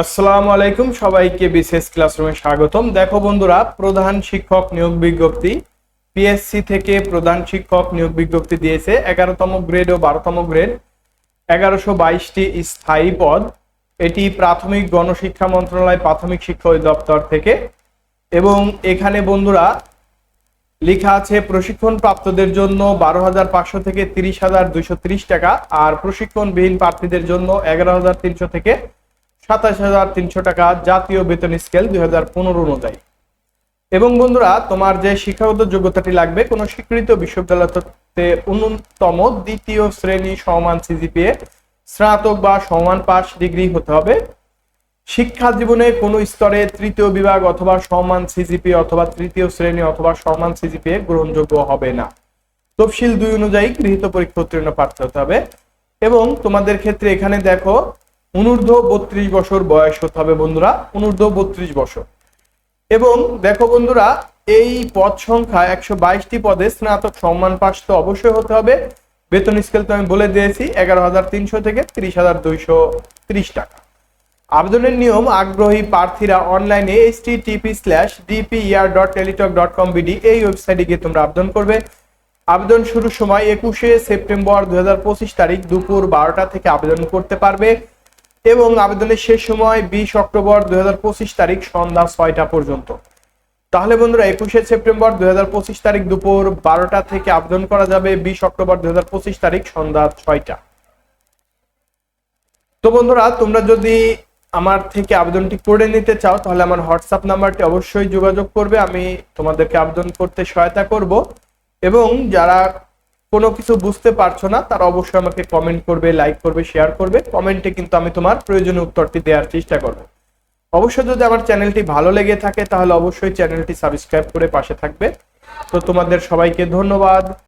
আসসালামু আলাইকুম, সবাইকে বিশেষ ক্লাসরুমে স্বাগতম। দেখো বন্ধুরা, প্রধান শিক্ষক নিয়োগ বিজ্ঞপ্তি। পিএসসি থেকে প্রধান শিক্ষক নিয়োগ বিজ্ঞপ্তি দিয়েছে। এগারোতম গ্রেড ও বারোতম গ্রেড এগারোশো বাইশটি স্থায়ী পদ। এটি প্রাথমিক গণশিক্ষা মন্ত্রণালয় প্রাথমিক শিক্ষা অধিদপ্তর থেকে। এবং এখানে বন্ধুরা, লেখা আছে প্রশিক্ষণ প্রাপ্তদের জন্য বারো হাজার পাঁচশো থেকে তিরিশ হাজার দুইশো টাকা, আর প্রশিক্ষণবিহীন প্রার্থীদের জন্য এগারো হাজার তিনশো থেকে সাতাশ হাজার তিনশো টাকা জাতীয় বেতন স্কেল দুই হাজার পনেরো অনুযায়ী। এবং বন্ধুরা, তোমার যে শিক্ষাগত যোগ্যতাটি লাগবে, কোনো স্বীকৃত বিশ্ববিদ্যালয়তে ন্যূনতম দ্বিতীয় শ্রেণি সমান সিজিপিএ স্নাতক বা সমান পাস ডিগ্রি হতে হবে। শিক্ষা জীবনে কোনো স্তরে তৃতীয় বিভাগ অথবা সমান সিজিপি অথবা তৃতীয় শ্রেণি অথবা সমান সিজিপিএ গ্রহণযোগ্য হবে না। তফসিল দুই অনুযায়ী গৃহীত পরীক্ষা উত্তীর্ণ প্রার্থী হতে হবে। এবং তোমাদের ক্ষেত্রে এখানে দেখো অনূর্ধ্ব বত্রিশ বছর বয়স হতে হবে বন্ধুরা অনূর্ধ্ব বত্রিশ বছর। এবং দেখো বন্ধুরা, এই পদ সংখ্যা একশো বাইশটি পদে স্নাতক সম্মান পাশ তো অবশ্যই হতে হবে। বেতন স্কেল তো আমি বলে দিয়েছি, এগারো হাজার তিনশো থেকে তিরিশ হাজার দুইশো ত্রিশ টাকা। আবেদনের নিয়ম, আগ্রহী প্রার্থীরা অনলাইনে H TP slash DPR dot Teletalk dot com BD এই ওয়েবসাইটে গিয়ে তোমরা আবেদন করবে। আবেদন শুরুর সময় একুশে সেপ্টেম্বর দুই হাজার পঁচিশ তারিখ দুপুর বারোটা থেকে আবেদন করতে পারবে। এবং আবেদনের শেষ সময় বিশ অক্টোবর দুহাজার পঁচিশ তারিখ সন্ধ্যা ছয়টা পর্যন্ত। তাহলে বন্ধুরা, একুশে সেপ্টেম্বর দুহাজার পঁচিশ তারিখ দুপুর বারোটা থেকে আবেদন করা যাবে বিশ অক্টোবর দুহাজার পঁচিশ তারিখ সন্ধ্যা ছয়টা। তো বন্ধুরা, তোমরা যদি আমার থেকে আবেদনটি করে নিতে চাও, তাহলে আমার হোয়াটসঅ্যাপ নাম্বারটি অবশ্যই যোগাযোগ করবে। আমি তোমাদেরকে আবেদন করতে সহায়তা করব। এবং যারা কোনো কিছু বুঝতে পারছ না, তার অবশ্যই আমাকে কমেন্ট করবে লাইক করবে শেয়ার করবে। কমেন্টে কিন্তু আমি তোমার প্রয়োজনীয় উত্তরটি দেওয়ার চেষ্টা করব। অবশ্যই যদি আমার চ্যানেলটি ভালো লেগে থাকে, তাহলে অবশ্যই চ্যানেলটি সাবস্ক্রাইব করে পাশে থাকবে। তো তোমাদের সবাইকে ধন্যবাদ।